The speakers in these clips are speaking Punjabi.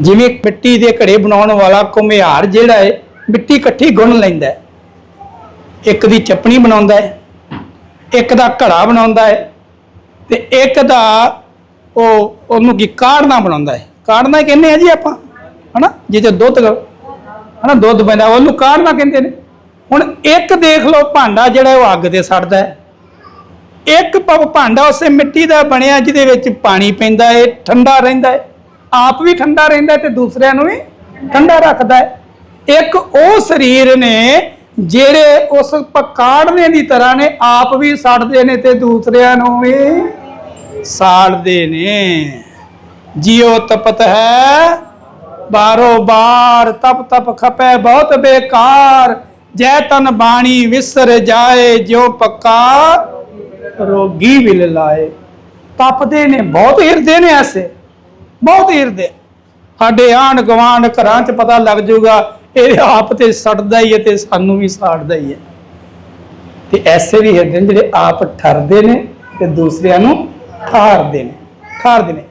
ਜਿਵੇਂ ਮਿੱਟੀ ਦੇ ਘੜੇ ਬਣਾਉਣ ਵਾਲਾ ਘੁਮਿਆਰ ਜਿਹੜਾ ਹੈ, ਮਿੱਟੀ ਇਕੱਠੀ ਗੁੰਨ ਲੈਂਦਾ ਹੈ। ਇੱਕ ਦੀ ਚਪਣੀ ਬਣਾਉਂਦਾ ਹੈ, ਇੱਕ ਦਾ ਘੜਾ ਬਣਾਉਂਦਾ ਹੈ ਤੇ ਇੱਕ ਦਾ ਉਹ ਉਹਨੂੰ ਕੀ ਕਾੜਨਾ ਬਣਾਉਂਦਾ ਹੈ। ਕਾੜਨਾ ਕਹਿੰਦੇ ਆ ਜੀ ਆਪਾਂ, ਹਨਾ? ਜਿਹਦੇ ਦੁੱਧ, ਹਨਾ? ਦੁੱਧ ਪੈਂਦਾ, ਉਹਨੂੰ ਕਾੜਨਾ ਕਹਿੰਦੇ ਨੇ। ਹੁਣ ਇੱਕ ਦੇਖ ਲਓ, ਭਾਂਡਾ ਜਿਹੜਾ ਉਹ ਅੱਗ ਤੇ ਸੜਦਾ ਹੈ। ਇੱਕ ਭਾਂਡਾ ਉਸੇ ਮਿੱਟੀ ਦਾ ਬਣਿਆ, ਜਿਹਦੇ ਵਿੱਚ ਪਾਣੀ ਪੈਂਦਾ ਹੈ, ਠੰਡਾ ਰਹਿੰਦਾ ਹੈ। ਆਪ ਵੀ ਠੰਡਾ ਰਹਿੰਦਾ ਤੇ ਦੂਸਰਿਆਂ ਨੂੰ ਵੀ ਠੰਡਾ ਰੱਖਦਾ ਹੈ। ਇੱਕ ਉਹ ਸਰੀਰ ਨੇ ਜਿਹੜੇ ਉਸ ਪਕਾੜਨੇ ਦੀ ਤਰ੍ਹਾਂ ਨੇ, ਆਪ ਵੀ ਸੜਦੇ ਨੇ ਤੇ ਦੂਸਰਿਆਂ ਨੂੰ ਵੀ ਸਾੜਦੇ ਨੇ। ਜਿਉ ਤਪਤ ਹੈ ਬਾਰੋ ਬਾਰ ਤਪ ਤਪ ਖਪੈ, ਬਹੁਤ ਬੇਕਾਰ। ਜੈ ਤਨ ਬਾਣੀ ਵਿਸਰ ਜਾਏ, ਜਿਉ ਪੱਕਾ ਰੋਗੀ ਵਿਲ ਲਾਏ। ਤਪਦੇ ਨੇ, ਬਹੁਤ ਹਿਰਦੇ ਨੇ ਐਸੇ। ਬਹੁਤ ਹਿਰਦੇ ਸਾਡੇ ਆਂਢ ਗਵਾਂਢ ਘਰਾਂ 'ਚ ਪਤਾ ਲੱਗ ਜਾਊਗਾ, ਇਹ ਆਪ ਤੇ ਸੜਦਾ ਹੀ ਹੈ ਤੇ ਸਾਨੂੰ ਵੀ ਸਾੜਦਾ ਹੀ ਹੈ। ਤੇ ਐਸੇ ਵੀ ਹਿਰਦੇ ਨੇ ਜਿਹੜੇ ਆਪ ਠਰਦੇ ਨੇ ਤੇ ਦੂਸਰਿਆਂ ਨੂੰ ਠਾਰਦੇ ਨੇ ਠਾਰਦੇ ਨੇ।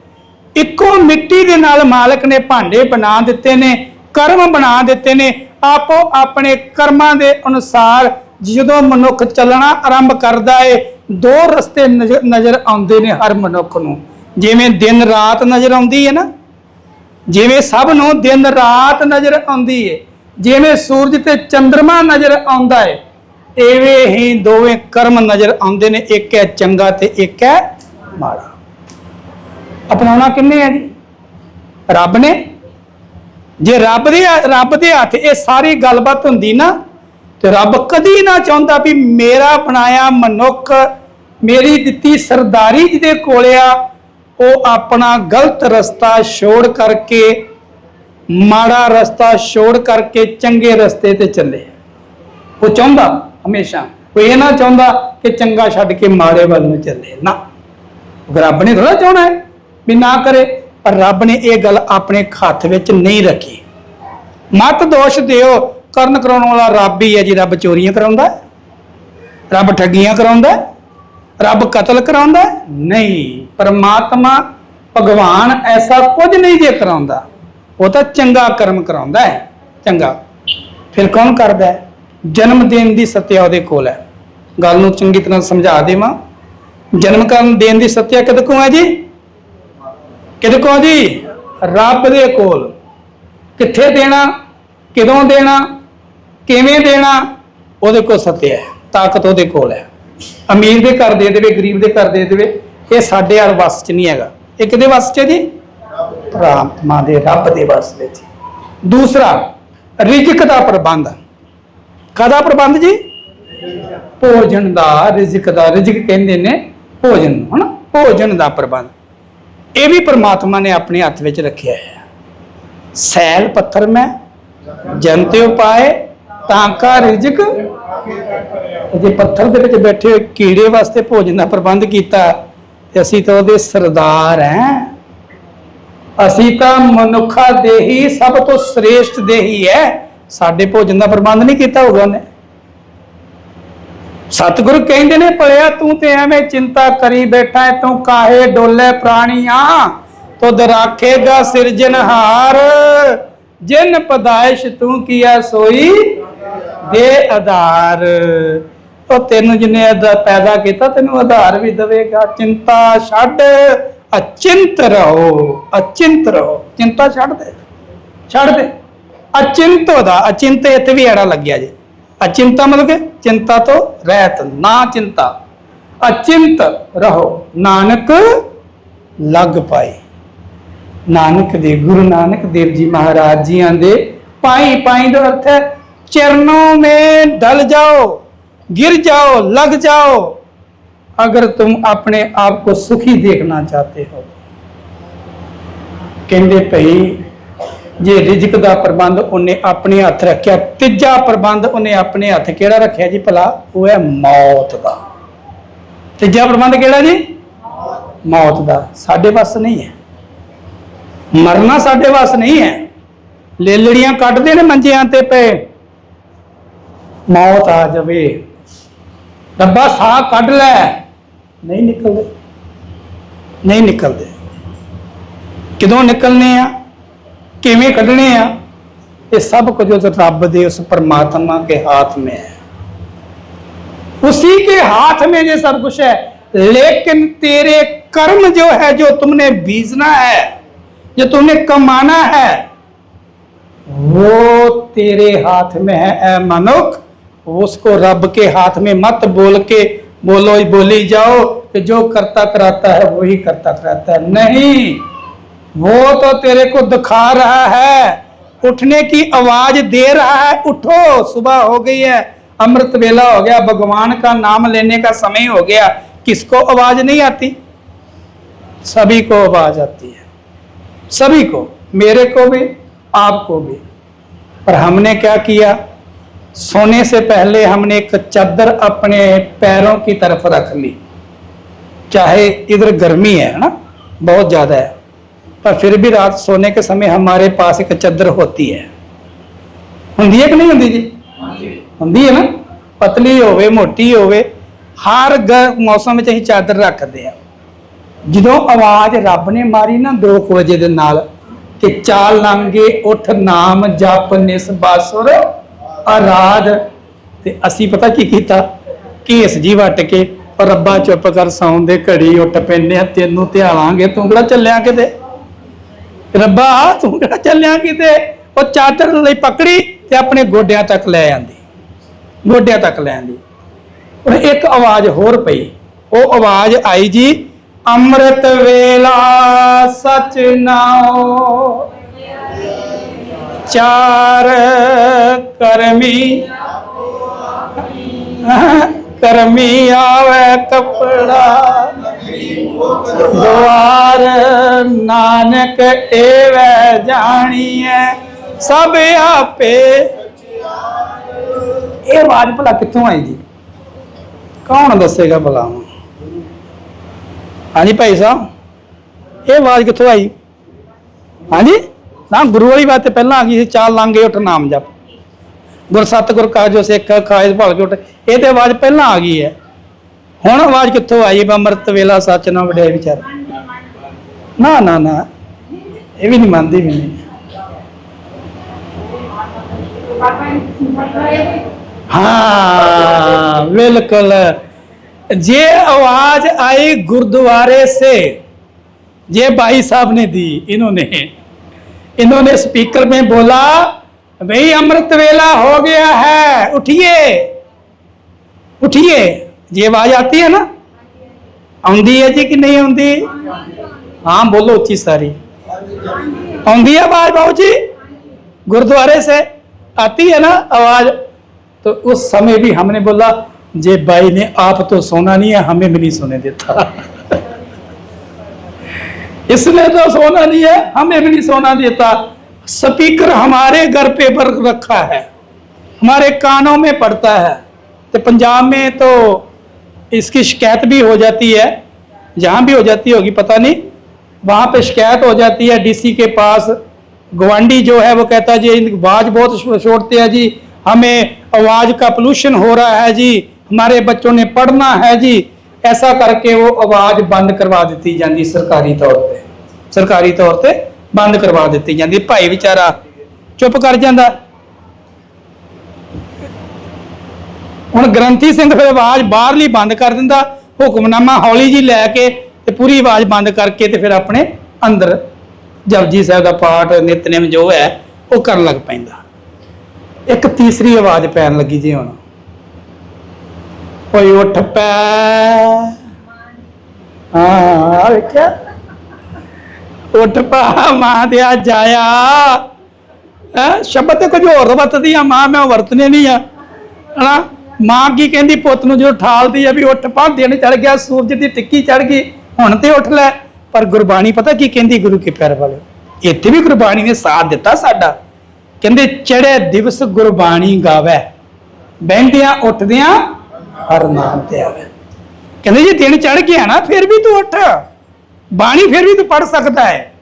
ਇੱਕੋ ਮਿੱਟੀ ਦੇ ਨਾਲ ਮਾਲਕ ਨੇ ਭਾਂਡੇ ਬਣਾ ਦਿੱਤੇ ਨੇ, ਕਰਮ ਬਣਾ ਦਿੱਤੇ ਨੇ। ਆਪੋ ਆਪਣੇ ਕਰਮਾਂ ਦੇ ਅਨੁਸਾਰ ਜਦੋਂ ਮਨੁੱਖ ਚੱਲਣਾ ਆਰੰਭ ਕਰਦਾ ਏ, ਦੋ ਰਸਤੇ ਨਜ਼ਰ ਨਜ਼ਰ ਆਉਂਦੇ ਨੇ ਹਰ ਮਨੁੱਖ ਨੂੰ। ਜਿਵੇਂ ਦਿਨ ਰਾਤ ਨਜ਼ਰ ਆਉਂਦੀ ਹੈ ਨਾ, ਜਿਵੇਂ ਸਭ ਨੂੰ ਦਿਨ ਰਾਤ ਨਜ਼ਰ ਆਉਂਦੀ ਹੈ, ਜਿਵੇਂ ਸੂਰਜ ਤੇ ਚੰ드ਰਮਾ ਨਜ਼ਰ ਆਉਂਦਾ ਹੈ, ਐਵੇਂ ਹੀ ਦੋਵੇਂ ਕਰਮ ਨਜ਼ਰ ਆਉਂਦੇ ਨੇ, ਇੱਕ ਹੈ ਚੰਗਾ ਤੇ ਇੱਕ ਹੈ ਮਾੜਾ। ਅਪਣਾਉਣਾ ਕਿੰਨੇ ਹੈ ਜੀ? ਰੱਬ ਨੇ? ਜੇ ਰੱਬ ਦੇ ਰੱਬ ਦੇ ਹੱਥ ਇਹ ਸਾਰੀ ਗੱਲਬਾਤ ਹੁੰਦੀ ਨਾ, ਤੇ ਰੱਬ ਕਦੀ ਨਾ ਚਾਹੁੰਦਾ ਵੀ ਮੇਰਾ ਬਣਾਇਆ ਮਨੁੱਖ, ਮੇਰੀ ਦਿੱਤੀ ਸਰਦਾਰੀ ਜਿਹਦੇ ਕੋਲ ਆ ਉਹ ਆਪਣਾ ਗਲਤ ਰਸਤਾ ਛੋੜ ਕਰਕੇ, ਮਾੜਾ ਰਸਤਾ ਛੋੜ ਕਰਕੇ ਚੰਗੇ ਰਸਤੇ ਤੇ ਚੱਲੇ। ਉਹ ਚਾਹੁੰਦਾ ਹਮੇਸ਼ਾ ਉਹ ਇਹ ਨਾ ਚਾਹੁੰਦਾ ਕਿ ਚੰਗਾ ਛੱਡ ਕੇ ਮਾੜੇ ਵੱਲ ਨੂੰ ਚੱਲੇ। ਨਾ ਰੱਬ ਨੇ ਥੋੜਾ ਚਾਹਣਾ ਹੈ ਵੀ ਨਾ ਕਰੇ, ਪਰ ਰੱਬ ਨੇ ਇਹ ਗੱਲ ਆਪਣੇ ਹੱਥ ਵਿੱਚ ਨਹੀਂ ਰੱਖੀ। ਮਤ ਦੋਸ਼ ਦਿਓ, ਕਰਨ ਕਰਾਉਣ ਵਾਲਾ ਰੱਬ ਹੀ ਹੈ ਜੀ, ਰੱਬ ਚੋਰੀਆਂ ਕਰਾਉਂਦਾ ਰੱਬ ਠੱਗੀਆਂ ਕਰਾਉਂਦਾ ਰੱਬ ਕਤਲ ਕਰਾਉਂਦਾ ਨਹੀਂ। ਪਰਮਾਤਮਾ ਭਗਵਾਨ ਐਸਾ ਕੁਝ ਨਹੀਂ ਜੇ ਕਰਾਉਂਦਾ। ਉਹ ਤਾਂ ਚੰਗਾ ਕਰਮ ਕਰਾਉਂਦਾ ਹੈ। ਚੰਗਾ। ਫਿਰ ਕੌਣ ਕਰਦਾ ਹੈ? ਜਨਮ ਦੇਣ ਦੀ ਸਤਿਆ ਉਹਦੇ ਕੋਲ ਹੈ। ਗੱਲ ਨੂੰ ਚੰਗੀ ਤਰ੍ਹਾਂ ਸਮਝਾ ਦੇਵਾਂ। ਜਨਮ ਕਰਨ ਦੇਣ ਦੀ ਸਤਿਆ ਕਿਹਦੇ ਕੋਲ ਹੈ ਜੀ? ਕਿਹਦੇ ਕੋਲ ਜੀ? ਰੱਬ ਦੇ ਕੋਲ। ਕਿੱਥੇ ਦੇਣਾ? ਕਿਦੋਂ ਦੇਣਾ? ਕਿਵੇਂ ਦੇਣਾ? ਉਹਦੇ ਕੋਲ ਸਤਿਆ ਹੈ। ਤਾਕਤ ਉਹਦੇ ਕੋਲ ਹੈ। ਅਮੀਰ ਦੇ ਘਰ ਦੇ ਦੇਵੇ ਗਰੀਬ ਦੇ ਘਰ ਦੇ ਦੇਵੇ ਇਹ ਸਾਡੇ ਹਰ ਵਸ 'ਚ ਨਹੀਂ ਹੈਗਾ। ਇਹ ਕਿਹਦੇ ਵਸ 'ਚ ਹੈ ਜੀ? ਪਰਮਾਤਮਾ ਦੇ ਰੱਬ ਦੇ ਵਸ ਵਿੱਚ ਦੂਸਰਾ ਰਿਜ਼ਕ ਦਾ ਪ੍ਰਬੰਧ। ਕਾਹਦਾ ਪ੍ਰਬੰਧ ਜੀ? ਭੋਜਨ ਦਾ ਰਿਜ਼ਕ ਦਾ ਰਿਜ਼ਕ ਕਹਿੰਦੇ ਨੇ ਭੋਜਨ ਨੂੰ ਹਨਾ? ਭੋਜਨ ਦਾ ਪ੍ਰਬੰਧ। ਇਹ ਵੀ ਪ੍ਰਮਾਤਮਾ ਨੇ ਆਪਣੇ ਹੱਥ ਵਿੱਚ ਰੱਖਿਆ ਹੈ। ਸੈਲ ਪੱਥਰ ਮੈਂ ਜਨਤੇ ਉਪਾਏ ਤਾਂ ਕਾ ਰਿਜ਼ਕ ਜੇ ਪੱਥਰ ਦੇ ਵਿੱਚ ਬੈਠੇ ਹੋਏ ਕੀੜੇ ਵਾਸਤੇ ਭੋਜਨ ਦਾ ਪ੍ਰਬੰਧ ਕੀਤਾ, ਤੇ ਅਸੀਂ ਤਾਂ ਉਹਦੇ ਸਰਦਾਰ ਹੈਂ। ਅਸੀਂ ਤਾਂ ਮਨੁੱਖਾ ਦੇਹੀ, ਸਭ ਤੋਂ ਸ੍ਰੇਸ਼ਟ ਦੇ ਹੈ। ਸਾਡੇ ਭੋਜਨ ਦਾ ਪ੍ਰਬੰਧ ਨਹੀਂ ਕੀਤਾ ਹੋਊਗਾ ਉਹਨੇ। ਸਤਿਗੁਰੂ ਕਹਿੰਦੇ ਨੇ, ਭਲਿਆ ਤੂੰ ਤੇ ਐਵੇਂ ਚਿੰਤਾ ਕਰੀ ਬੈਠਾ ਹੈ, ਤੂੰ ਕਾਹੇ ਡੋਲੇ ਪ੍ਰਾਣੀਆਂ? ਤੁਧ ਰਾਖੇਗਾ ਸਿਰਜਨਹਾਰ ਜਿਨ ਪਦਾਇਸ਼ ਤੂੰ ਕੀਆ ਸੋਈ, ਦੇ ਆਧਾਰ। ਉਹ ਤੈਨੂੰ ਜਿਨੇ ਪੈਦਾ ਕੀਤਾ, ਤੈਨੂੰ ਆਧਾਰ ਵੀ ਦੇਵੇਗਾ। ਚਿੰਤਾ ਛੱਡ, ਅਚਿੰਤ ਰਹੋ ਅਚਿੰਤ ਰਹੋ। ਚਿੰਤਾ ਛੱਡ ਦੇ ਛੱਡ ਦੇ। ਅਚਿੰਤ ਦਾ ਅਚਿੰਤ ਇੱਥੇ ਵੀ ਐੜਾ ਲੱਗਿਆ ਜੇ। ਅਚਿੰਤਾ ਮਤਲਬ ਕਿ ਚਿੰਤਾ ਤੋਂ ਰਹਿਤ, ਨਾ ਚਿੰਤਾ। ਅਚਿੰਤ ਰਹੋ, ਨਾਨਕ ਲੱਗ ਪਾਏ। ਨਾਨਕ ਦੇ, ਗੁਰੂ ਨਾਨਕ ਦੇਵ ਜੀ ਮਹਾਰਾਜ ਜੀਆਂ ਦੇ ਪਾਈ ਪਾਈ ਦਾ ਅਰਥ ਹੈ, ਚਰਨੋਂ ਮੇ ਢਲ ਜਾਓ। गिर जाओ लग जाओ अगर तुम अपने आप को सुखी देखना चाहते हो ਕਹਿੰਦੇ ਭਈ ਜੇ ਰਿਜ਼ਕ ਦਾ ਪ੍ਰਬੰਧ ਉਹਨੇ ਆਪਣੇ ਹੱਥ ਰੱਖਿਆ ਤੀਜਾ ਪ੍ਰਬੰਧ ਉਹਨੇ ਆਪਣੇ ਹੱਥ ਕਿਹੜਾ ਰੱਖਿਆ ਜੀ ਭਲਾ ਉਹ ਹੈ ਮੌਤ ਦਾ ਤੀਜਾ ਪ੍ਰਬੰਧ ਕਿਹੜਾ ਜੀ ਮੌਤ ਦਾ ਸਾਡੇ ਵੱਸ ਨਹੀਂ ਹੈ ਮਰਨਾ ਸਾਡੇ ਵੱਸ ਨਹੀਂ ਹੈ ਲੇਲੜੀਆਂ ਕੱਢਦੇ ਨੇ ਮੰਜਿਆਂ ਤੇ ਪਏ ਮੌਤ ਆ ਜਾਵੇ ਡੱਬਾ ਸਾਹ ਕੱਢ ਲੈ ਨਹੀਂ ਨਿਕਲਦੇ ਨਹੀਂ ਨਿਕਲਦੇ ਕਿਦੋਂ ਨਿਕਲਨੇ ਆ ਕਿਵੇਂ ਕੱਢਣੇ ਆ ਇਹ ਸਭ ਕੁਝ ਉਸ ਰੱਬ ਦੇ ਉਸ परमात्मा के हाथ में है उसी के हाथ में ये सब कुछ है लेकिन तेरे कर्म जो है जो तुमने बीजना है जो तुमने कमाना है वो तेरे हाथ में है ऐ मनुख उसको रब के हाथ में मत बोल के बोलो बोली जाओ कि जो करता कराता है, वही करता कराता है। नहीं, वो तो तेरे को दिखा रहा है। उठने की आवाज़ दे रहा है, उठो, सुबह हो गई है, अमृत वेला हो गया, भगवान का नाम लेने का समय हो गया। किसको आवाज़ नहीं आती? सभी को आवाज़ आती है। सभी को, मेरे को भी, आपको भी। पर हमने क्या किया? सोने से पहले हमने एक चादर अपने पैरों की तरफ रख ली चाहे इधर गर्मी है ना बहुत ज़्यादा है पर फिर भी रात सोने के समय हमारे पास एक चादर होती है ਹੁੰਦੀ ਹੈ ਕਿ ਨਹੀਂ ਹੁੰਦੀ ਜੀ ਹੁੰਦੀ ਹੈ ਨਾ ਪਤਲੀ ਹੋਵੇ ਮੋਟੀ ਹੋਵੇ ਹਰ ਗ- ਮੌਸਮ ਵਿੱਚ ਅਸੀਂ ਚਾਦਰ ਰੱਖਦੇ ਆ ਜਦੋਂ ਆਵਾਜ਼ ਰੱਬ ਨੇ ਮਾਰੀ ਨਾ 2 ਵਜੇ ਦੇ ਨਾਲ ਕਿ ਚਾਲ ਲਾਂਗੇ ਉਠ ਨਾਮ ਜਪ ਨਿਸ ਬਾਸੁਰ ਰਾਜ ਤੇ ਅਸੀਂ ਪਤਾ ਕੀ ਕੀਤਾ? ਕੇਸ ਜੀ ਵੱਟ ਕੇ ਪਰ ਰੱਬਾ ਚੁੱਪ ਕਰ ਸੌਣ ਦੇ ਘੜੀ ਉੱਠ ਪੈਨੇ ਤੈਨੂੰ ਧਿਆਵਾਂਗੇ, ਤੂੰ ਕਿਹੜਾ ਚੱਲਿਆ ਕਿਤੇ? ਰੱਬਾ, ਤੂੰ ਕਿਹੜਾ ਚੱਲਿਆ ਕਿਤੇ? ਉਹ ਚਾਦਰ ਲਈ ਪਕੜੀ ਤੇ ਆਪਣੇ ਗੋਡਿਆਂ ਤੱਕ ਲੈ ਆਂਦੀ। ਗੋਡਿਆਂ ਤੱਕ ਲੈ ਆਂਦੀ। ਹੁਣ ਇੱਕ ਆਵਾਜ਼ ਹੋਰ ਪਈ। ਉਹ ਆਵਾਜ਼ ਆਈ ਜੀ, ਅੰਮ੍ਰਿਤ ਵੇਲਾ ਸਚ ਨਾਉ। ਚਾਰ ਕਰਮੀ। ਕਰਮੀ ਆਵੇ ਕਪੜਾ। ਦੁਆਰ ਨਾਨਕ ਏਵੈ ਜਾਣੀਐ, ਸਭ ਆਪੇ। ਇਹ ਆਵਾਜ਼ ਭਲਾ ਕਿੱਥੋਂ ਆਈ ਜੀ ਕੌਣ ਦੱਸੇਗਾ ਭਲਾ ਹਾਂਜੀ ਭਾਈ ਸਾਹਿਬ, ਇਹ ਆਵਾਜ਼ ਕਿੱਥੋਂ ਆਈ? ਹਾਂਜੀ? ਨਾ ਗੁਰੂ ਵਾਲੀ ਬਾਤ ਤੇ ਪਹਿਲਾਂ ਆ ਗਈ ਸੀ ਚਾਲ ਲਾਂਗੇ ਉੱਠ ਨਾਮ ਜਪ ਗੁਰ ਸਤਿਗੁਰ ਕਾ ਜੋ ਸਿੱਖ ਖਾਇਸ ਭਲ ਕੇ ਉੱਠ ਇਹ ਤੇ ਆਵਾਜ਼ ਪਹਿਲਾਂ ਆ ਗਈ ਹੈ ਹੁਣ ਆਵਾਜ਼ ਕਿੱਥੋਂ ਆਈ ਬਾ ਅੰਮ੍ਰਿਤ ਵੇਲਾ ਸੱਚ ਨਾ ਵਡਿਆ ਵਿਚਾਰ ਨਾ ਨਾ ਨਾ ਇਹ ਵੀ ਨਹੀਂ ਮੰਨਦੀ ਵੀ ਨਹੀਂ हाँ बिल्कुल ये आवाज आई गुरुद्वारे से ये भाई साहब ने दी इन्होंने इन्होंने स्पीकर में बोला, भाई अमृत वेला हो गया है, उठिए। उठिए। ये आवाज़ आती है ना? आंदी है जी कि नहीं आंदी हाँ बोलो उच्ची सारी। आंदी है आवाज़ बाबू जी गुरुद्वारे से आती है ना आवाज़? तो उस समय भी हमने बोला, जे भाई ने आप तो सोना नहीं है, हमें भी नहीं सोने देता। इसने तो सोना नहीं है, हमें भी नहीं सोना देता। स्पीकर हमारे घर पे पर रखा है, हमारे कानों में पड़ता है। तो पंजाब में तो इसकी शिकायत भी हो जाती है, जहाँ भी हो जाती होगी, पता नहीं। वहाँ पे शिकायत हो जाती है, डीसी के पास। गवांडी जो है, वो कहता है, जी, आवाज़ बहुत छोड़ते हैं जी। हमें आवाज़ का पोल्यूशन हो रहा है जी। हमारे बच्चों ने पढ़ना है जी। ਐਸਾ ਕਰਕੇ ਉਹ ਆਵਾਜ਼ ਬੰਦ ਕਰਵਾ ਦਿੱਤੀ ਜਾਂਦੀ ਸਰਕਾਰੀ ਤੌਰ ਤੇ। ਸਰਕਾਰੀ ਤੌਰ ਤੇ ਬੰਦ ਕਰਵਾ ਦਿੱਤੀ ਜਾਂਦੀ। ਭਾਈ ਵਿਚਾਰਾ ਚੁੱਪ ਕਰ ਜਾਂਦਾ। ਹੁਣ ਗ੍ਰੰਥੀ ਸਿੰਘ ਫਿਰ ਆਵਾਜ਼ ਬਾਹਰਲੀ ਬੰਦ ਕਰ ਦਿੰਦਾ। ਹੁਕਮਨਾਮਾ ਹੌਲੀ ਜੀ ਲੈ ਕੇ ਤੇ ਪੂਰੀ ਆਵਾਜ਼ ਬੰਦ ਕਰਕੇ ਤੇ ਫਿਰ ਆਪਣੇ ਅੰਦਰ ਜਪਜੀ ਸਾਹਿਬ ਦਾ ਪਾਠ ਨਿਤਨੇਮ ਜੋ ਹੈ, ਉਹ ਕਰਨ ਲੱਗ ਪੈਂਦਾ। ਇੱਕ ਤੀਸਰੀ ਆਵਾਜ਼ ਪੈਣ ਲੱਗੀ ਜੀ ਹੁਣ। ਕੋਈ ਉੱਠ ਪੈ। ਹਾਂ ਵੇਖਿਆ? ਉੱਠ ਪਾ, ਮਾਂ ਦਿਆ ਜਾਇਆ ਹੈ, ਸ਼ਬਦ ਤੇ ਕੁਝ ਹੋਰ ਵਰਤਦੀ ਆ, ਮਾਂ ਮੈਂ ਵਰਤਨੇ ਨਹੀਂ ਆ। ਹਨਾ? ਮਾਂ ਕੀ ਕਹਿੰਦੀ, ਪੁੱਤ ਨੂੰ ਜਦੋਂ ਠਾਲਦੀ ਆ ਵੀ ਉੱਠ ਪਾ, ਦਿਨ ਚੜ ਗਿਆ, ਸੂਰਜ ਦੀ ਟਿੱਕੀ ਚੜ ਗਈ, ਹੁਣ ਤੇ ਉੱਠ ਲੈ। ਪਰ ਗੁਰਬਾਣੀ ਪਤਾ ਕੀ ਕਹਿੰਦੀ ਗੁਰੂ ਕੇ ਪੈਰ ਵਾਲੇ? ਇੱਥੇ ਵੀ ਗੁਰਬਾਣੀ ਨੇ ਸਾਥ ਦਿੱਤਾ ਸਾਡਾ। ਕਹਿੰਦੇ ਚੜੇ ਦਿਵਸ ਗੁਰਬਾਣੀ ਗਾਵੇ। ਬਹਿੰਦਿਆਂ, ਉੱਠਦਿਆਂ ਹਰ ਨਾਮ ਤੇ ਆਵੇ। ਕਹਿੰਦੇ ਜੇ ਦਿਨ ਚੜ ਗਿਆ ਨਾ, ਫਿਰ ਵੀ ਤੂੰ ਉੱਠ। ਬਾਣੀ ਫਿਰ ਵੀ ਤੂੰ ਪੜ ਸਕਦਾ ਹੈ।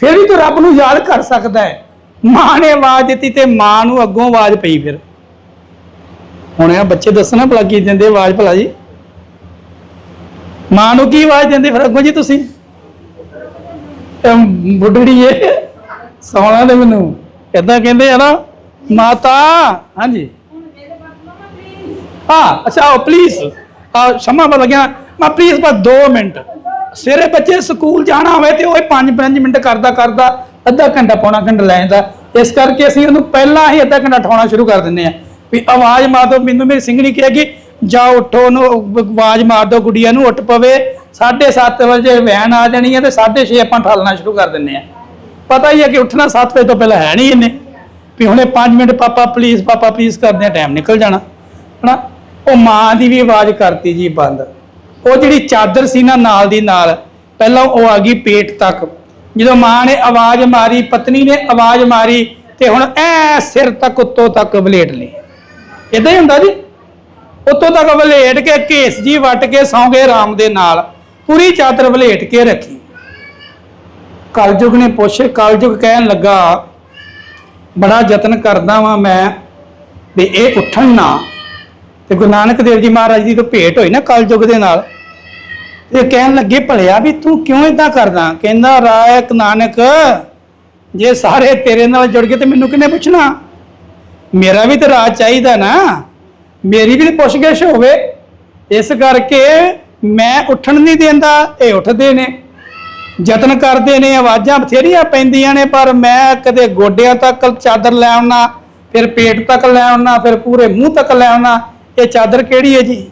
ਫਿਰ ਵੀ ਤੂੰ ਰੱਬ ਨੂੰ ਯਾਦ ਕਰ ਸਕਦਾ ਹੈ। ਮਾਂ ਨੇ ਆਵਾਜ਼ ਦਿੱਤੀ ਤੇ ਮਾਂ ਨੂੰ ਅੱਗੋਂ ਆਵਾਜ਼ ਪਈ ਫਿਰ। ਹੁਣ ਇਹ ਬੱਚੇ ਦੱਸਣਾ ਭਲਾ ਕੀ ਦਿੰਦੇ ਆਵਾਜ਼ ਭਲਾ ਜੀ? ਮਾਂ ਨੂੰ ਕੀ ਆਵਾਜ਼ ਦਿੰਦੇ ਫਿਰ ਅੱਗੋਂ ਜੀ ਤੁਸੀਂ? ਬੁੱਢੜੀਏ ਸੌਣਾ ਦੇ ਮੈਨੂੰ। ਕਿੱਦਾਂ ਕਹਿੰਦੇ ਆ ਨਾ, ਮਾਤਾ, ਹਾਂਜੀ। ਹਾਂ, ਅੱਛਾ, ਆਓ ਪਲੀਜ਼ ਆ, ਸ਼ਮਾ ਪਤਾ ਗਿਆ ਮੈਂ ਪਲੀਜ਼ ਬਸ 2 ਮਿੰਟ। ਸਵੇਰੇ ਬੱਚੇ ਸਕੂਲ ਜਾਣਾ ਹੋਵੇ ਤੇ ਉਹ 5-5 ਮਿੰਟ ਕਰਦਾ ਕਰਦਾ, ਅੱਧਾ ਘੰਟਾ ਪੌਣਾ ਘੰਟਾ ਲੈ ਜਾਂਦਾ। ਇਸ ਕਰਕੇ ਅਸੀਂ ਉਹਨੂੰ ਪਹਿਲਾਂ ਹੀ ਅੱਧਾ ਘੰਟਾ ਠਾਉਣਾ ਸ਼ੁਰੂ ਕਰ ਦਿੰਦੇ ਆ ਵੀ ਆਵਾਜ਼ ਮਾਰ ਦੋ ਮੈਨੂੰ ਮੇਰੀ ਸਿੰਘਣੀ ਕਹੇਗੀ ਜਾ ਉੱਠੋ, ਉਹਨੂੰ ਆਵਾਜ਼ ਮਾਰ ਦੋ ਗੁੱਡੀਆਂ ਨੂੰ, ਉੱਠ ਪਵੇ। 7:30 ਵਜੇ ਵੈਨ ਆ ਜਾਣੀ ਹੈ ਤੇ 6:30 ਆਪਾਂ ਠਾਲਣਾ ਸ਼ੁਰੂ ਕਰ ਦਿੰਦੇ ਆ ਪਤਾ ਹੀ ਹੈ ਕਿ ਉੱਠਣਾ 7 ਵਜੇ ਤੋਂ ਪਹਿਲਾਂ ਹੈ ਨਹੀਂ ਇਹਨੇ। ਵੀ ਹੁਣੇ 5 ਮਿੰਟ, ਪਾਪਾ ਪਲੀਜ਼ ਪਾਪਾ ਪਲੀਜ਼ ਕਰਦੇ ਆ ਟਾਈਮ ਨਿਕਲ ਜਾਣਾ। ਹਨਾ? ਉਹ ਮਾਂ ਦੀ ਵੀ ਆਵਾਜ਼ ਕਰਤੀ ਜੀ ਬੰਦ। ਉਹ ਜਿਹੜੀ ਚਾਦਰ ਸੀ ਨਾ ਨਾਲ ਦੀ ਨਾਲ, ਪਹਿਲਾਂ ਉਹ ਆ ਗਈ ਪੇਟ ਤੱਕ। ਜਦੋਂ ਮਾਂ ਨੇ ਆਵਾਜ਼ ਮਾਰੀ, ਪਤਨੀ ਨੇ ਆਵਾਜ਼ ਮਾਰੀ ਤੇ ਹੁਣ ਐ ਸਿਰ ਤੱਕ ਉੱਤੋਂ ਤੱਕ ਵਲੇਟ ਲਈ। ਇਦਾਂ ਹੀ ਹੁੰਦਾ ਜੀ। ਉੱਤੋਂ ਤੱਕ ਵਲੇਟ ਕੇ ਘੇਸ ਜੀ ਵੱਟ ਕੇ ਸੌਂਗੇ ਆਰਾਮ ਦੇ ਨਾਲ। ਪੂਰੀ ਚਾਦਰ ਵਲੇਟ ਕੇ ਰੱਖੀ। ਕਲਯੁਗ ਨੇ ਪੁੱਛੇ, ਕਲਯੁਗ ਕਹਿਣ ਲੱਗਾ, ਬੜਾ ਯਤਨ ਕਰਦਾ ਵਾਂ ਮੈਂ ਵੀ ਇਹ ਉੱਠਣ ਨਾ। ਤੇ ਗੁਰੂ ਨਾਨਕ ਦੇਵ ਜੀ ਮਹਾਰਾਜ ਦੀ ਤੋਂ ਭੇਟ ਹੋਈ ਨਾ ਕਲਯੁਗ ਦੇ ਨਾਲ ਇਹ ਕਹਿਣ ਲੱਗੇ, ਭਲਿਆ ਵੀ ਤੂੰ ਕਿਉਂ ਇਦਾਂ ਕਰਦਾ? ਕਹਿੰਦਾ, ਰਾਇਕ ਨਾਨਕ, ਜੇ ਸਾਰੇ ਤੇਰੇ ਨਾਲ ਜੁੜ ਗਏ ਤੇ ਮੈਨੂੰ ਕਿੰਨੇ ਪੁੱਛਣਾ? ਮੇਰਾ ਵੀ ਤੇ ਰਾਜ ਚਾਹੀਦਾ ਨਾ। ਮੇਰੀ ਵੀ ਪੁੱਛਗਿਛ ਹੋਵੇ। ਇਸ ਕਰਕੇ ਮੈਂ ਉੱਠਣ ਨਹੀਂ ਦਿੰਦਾ, ਇਹ ਉੱਠਦੇ ਨੇ। ਯਤਨ ਕਰਦੇ ਨੇ, ਆਵਾਜ਼ਾਂ ਬਥੇਰੀਆਂ ਪੈਂਦੀਆਂ ਨੇ, ਪਰ ਮੈਂ ਕਦੇ ਗੋਡਿਆਂ ਤੱਕ ਚਾਦਰ ਲੈ ਆਉਣਾ, ਫਿਰ ਪੇਟ ਤੱਕ ਲੈ ਆਉਣਾ, ਫਿਰ ਪੂਰੇ ਮੂੰਹ ਤੱਕ ਲੈ ਆਉਣਾ। ਇਹ ਚਾਦਰ ਕਿਹੜੀ ਹੈ ਜੀ?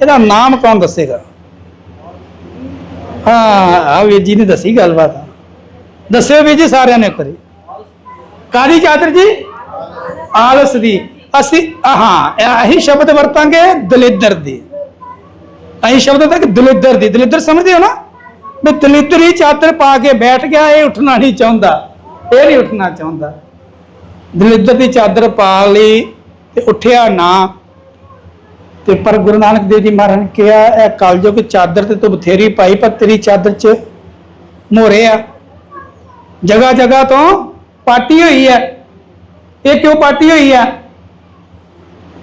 ਇਹਦਾ ਨਾਮ ਕੌਣ ਦੱਸੇਗਾ? ਹਾਂ ਆ ਵੀਰ ਜੀ ਨੇ ਦੱਸੀ ਗੱਲਬਾਤ। ਦੱਸਿਓ ਵੀਰ ਜੀ ਸਾਰਿਆਂ ਨੇ ਕਰੀ ਕਾਦੀ ਚਾਦਰ ਜੀ? ਆਲਸ ਦੀ। ਅਸੀਂ ਹਾਂ, ਇਹੀ ਸ਼ਬਦ ਵਰਤਾਂਗੇ ਦਲਿੱਦਰ ਦੀ। ਅਸੀਂ ਸ਼ਬਦ ਤੱਕ ਦਲਿੱਦਰ ਦੀ। ਦਲਿੱਦਰ ਸਮਝਦੇ ਹੋ ਨਾ? ਵੀ ਦਲਿੱਦਰ ਹੀ ਚਾਦਰ ਪਾ ਕੇ ਬੈਠ ਗਿਆ, ਇਹ ਉੱਠਣਾ ਨਹੀਂ ਚਾਹੁੰਦਾ। ਇਹ ਨਹੀਂ ਉੱਠਣਾ ਚਾਹੁੰਦਾ। ਦਲਿੱਦਰ ਦੀ ਚਾਦਰ ਪਾ ਲਈ ਤੇ ਉੱਠਿਆ ਨਾ। ਤੇ ਪਰ ਗੁਰੂ ਨਾਨਕ ਦੇਵ ਜੀ ਮਹਾਰਾਜ ਨੇ ਕਿਹਾ, ਇਹ ਕਲਯੁਗ ਚਾਦਰ ਤੇ ਤੂੰ ਬਥੇਰੀ ਪਾਈ, ਪਰ ਤੇਰੀ ਚਾਦਰ 'ਚ ਮੋਰੇ ਆ। ਜਗਾ ਜਗਾ ਤੋਂ ਪਾਰਟੀ ਹੋਈ ਹੈ ਇਹ ਕਿਉਂ ਪਾਰਟੀ ਹੋਈ ਹੈ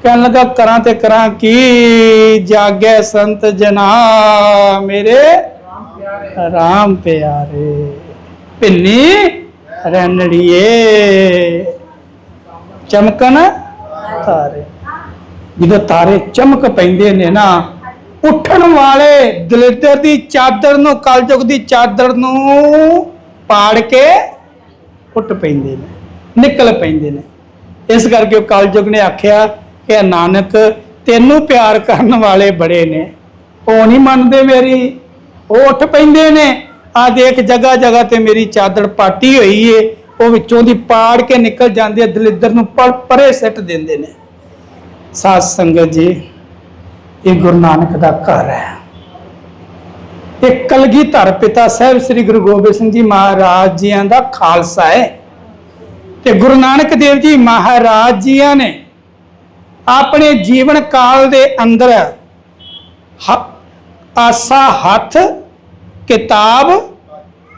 ਕਹਿਣ ਲੱਗਾ, ਕਰਾਂ ਤੇ ਕਰਾਂ ਕੀ? ਜਾਗੇ ਸੰਤ ਜਨਾ ਮੇਰੇ ਰਾਮ ਪਿਆਰੇ। ਪਿੰਨੀ ਰਣੜੀਏ ਚਮਕਣ ਤਾਰੇ। ਜਦੋਂ ਤਾਰੇ ਚਮਕ ਪੈਂਦੇ ਨੇ ਨਾ ਉੱਠਣ ਵਾਲੇ ਦਲਿੱਦਰ ਦੀ ਚਾਦਰ ਨੂੰ ਕਲਯੁਗ ਦੀ ਚਾਦਰ ਨੂੰ ਪਾੜ ਕੇ ਉੱਠ ਪੈਂਦੇ ਨੇ ਨਿਕਲ ਪੈਂਦੇ ਨੇ। ਇਸ ਕਰਕੇ ਉਹ ਕਲਯੁਗ ਨੇ ਆਖਿਆ ਕਿ ਨਾਨਕ ਤੈਨੂੰ ਪਿਆਰ ਕਰਨ ਵਾਲੇ ਬੜੇ ਨੇ। ਉਹ ਨਹੀਂ ਮੰਨਦੇ ਮੇਰੀ ਉਹ ਉੱਠ ਪੈਂਦੇ ਨੇ। ਆ ਦੇਖ ਜਗ੍ਹਾ ਜਗ੍ਹਾ ਤੇ ਮੇਰੀ ਚਾਦਰ ਪਾਟੀ ਹੋਈ ਏ ਉਹ ਵਿੱਚੋਂ ਦੀ ਪਾੜ ਕੇ ਨਿਕਲ ਜਾਂਦੇ ਆ, ਦਲਿੱਦਰ ਨੂੰ ਪਰ- ਪਰੇ ਸਿੱਟ ਦਿੰਦੇ ਨੇ। ਸਾਧ ਸੰਗਤ ਜੀ, ਇਹ ਗੁਰੂ ਨਾਨਕ ਦਾ ਘਰ ਹੈ। ਇਹ ਕਲਗੀਧਰ ਪਿਤਾ ਸਾਹਿਬ ਸ੍ਰੀ ਗੁਰੂ ਗੋਬਿੰਦ ਸਿੰਘ ਜੀ ਮਹਾਰਾਜ ਜੀਆਂ ਦਾ ਖਾਲਸਾ ਹੈ। ਤੇ ਗੁਰੂ ਨਾਨਕ ਦੇਵ ਜੀ ਮਹਾਰਾਜ ਜੀਆਂ ਨੇ ਆਪਣੇ ਜੀਵਨ ਕਾਲ ਦੇ ਅੰਦਰ ਆਸਾ ਹੱਥ, ਕਿਤਾਬ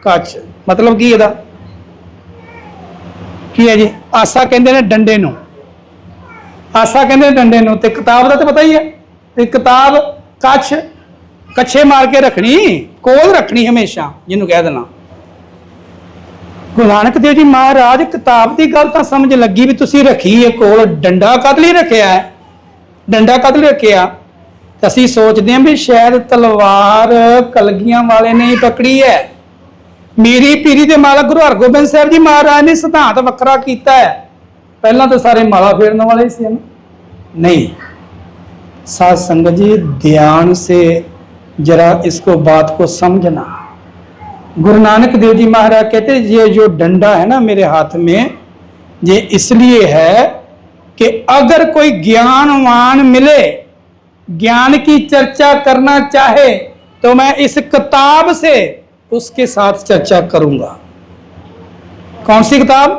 ਕੱਚ ਮਤਲਬ ਕੀ ਇਹਦਾ? ਕੀ ਹੈ ਜੀ? ਆਸਾ ਕਹਿੰਦੇ ਨੇ ਡੰਡੇ ਨੂੰ। ਆਸਾ ਕਹਿੰਦੇ ਡੰਡੇ ਨੂੰ ਤੇ ਕਿਤਾਬ ਦਾ ਤਾਂ ਪਤਾ ਹੀ ਹੈ ਤੇ ਕਿਤਾਬ ਕੱਛ, ਕੱਛੇ ਮਾਰ ਕੇ ਰੱਖਣੀ, ਕੋਲ ਰੱਖਣੀ ਹਮੇਸ਼ਾ, ਜਿਹਨੂੰ ਕਹਿ ਦੇਣਾ। ਗੁਰੂ ਨਾਨਕ ਦੇਵ ਜੀ ਮਹਾਰਾਜ, ਕਿਤਾਬ ਦੀ ਗੱਲ ਤਾਂ ਸਮਝ ਲੱਗੀ ਵੀ ਤੁਸੀਂ ਰੱਖੀ ਹੈ ਕੋਲ, ਡੰਡਾ ਕਦ ਲਈ ਰੱਖਿਆ ਹੈ? ਡੰਡਾ ਕਦ ਲਈ ਰੱਖਿਆ? ਤਾਂ ਅਸੀਂ ਸੋਚਦੇ ਹਾਂ ਵੀ ਸ਼ਾਇਦ ਤਲਵਾਰ ਕਲਗੀਆਂ ਵਾਲੇ ਨੇ ਹੀ ਪਕੜੀ ਹੈ। ਮੇਰੀ ਪੀਰੀ ਦੇ ਮਾਲਕ ਗੁਰੂ ਹਰਗੋਬਿੰਦ ਸਾਹਿਬ ਜੀ ਮਹਾਰਾਜ ਨੇ ਸਿਧਾਂਤ ਵੱਖਰਾ ਕੀਤਾ ਹੈ। ਪਹਿਲਾਂ ਤਾਂ ਸਾਰੇ ਮਾਲਾ ਫੇਰਨ ਵਾਲੇ ਹੀ ਸੀ ਨਾ नहीं सात संगत जी ध्यान से जरा इसको बात को समझना गुरु नानक देव जी महाराज कहते ये जो डंडा है ना मेरे हाथ में ये इसलिए है कि अगर कोई ज्ञानवान मिले ज्ञान की चर्चा करना चाहे तो मैं इस किताब से उसके साथ चर्चा करूंगा कौन सी किताब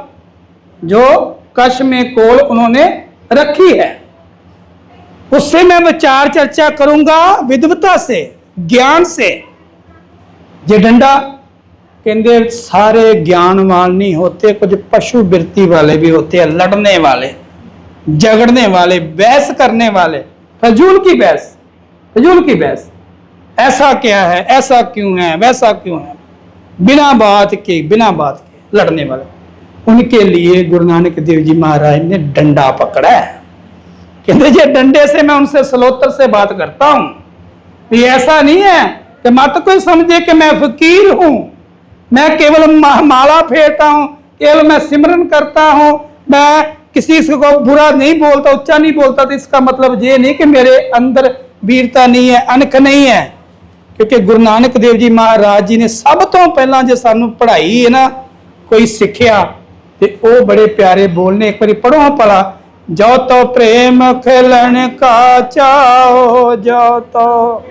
जो कश में कोल उन्होंने रखी है। उससे मैं विचार चर्चा करूँगा विद्वता से, ज्ञान से। ये डंडा कहते सारे ज्ञानवान नहीं होते, कुछ पशु वृत्ति वाले भी होते हैं, लड़ने वाले, झगड़ने वाले, बहस करने वाले। फजूल की बहस, फजूल की बहस। ऐसा क्या है, ऐसा क्यों है, वैसा क्यों है? बिना बात के, बिना बात के लड़ने वाले। उनके लिए गुरु नानक देव जी महाराज ने डंडा पकड़ा है कहते जे डंडे से मैं उनसे सलोतर से बात करता हूं तो ये ऐसा नहीं है कि मत कोई समझे कि मैं फकीर हूं मैं केवल मा- माला फेरता हूं केवल मैं सिमरन करता हूं मैं किसी से को बुरा नहीं बोलता उच्चा नहीं बोलता तो इसका मतलब ये नहीं कि मेरे अंदर वीरता नहीं है अनख नहीं है ਕਿਉਂਕਿ ਗੁਰੂ ਨਾਨਕ ਦੇਵ ਜੀ ਮਹਾਰਾਜ ਜੀ ਨੇ ਸਭ ਤੋਂ ਪਹਿਲਾਂ ਜੇ ਸਾਨੂੰ ਪੜ੍ਹਾਈ ਹੈ ਨਾ ਕੋਈ ਸਿੱਖਿਆ ਤੇ ਉਹ ਬੜੇ ਪਿਆਰੇ ਬੋਲਨੇ ਇੱਕ ਵਾਰੀ ਪੜੋ ਭਲਾ ਜੋ ਤੋ ਪ੍ਰੇਮ ਖਿਲਣ ਕਾ ਚਾਓ ਜੋ ਤੋ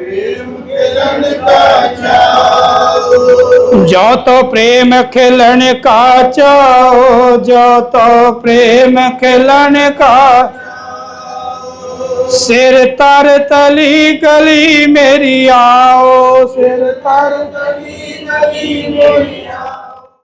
ਜੋ ਤੋ ਪ੍ਰੇਮ ਖਿਲਣ ਕਾ ਚਾਓ ਜੋ ਤੋ ਪ੍ਰੇਮ ਖਿਲਣ ਕਾ ਸਿਰ ਤਰ ਤਲੀ ਗਲੀ ਮੇਰੀ ਆਓ ਸਿਰ ਤਰ ਤਲੀ ਗਲੀ ਮੇਰੀ ਆਓ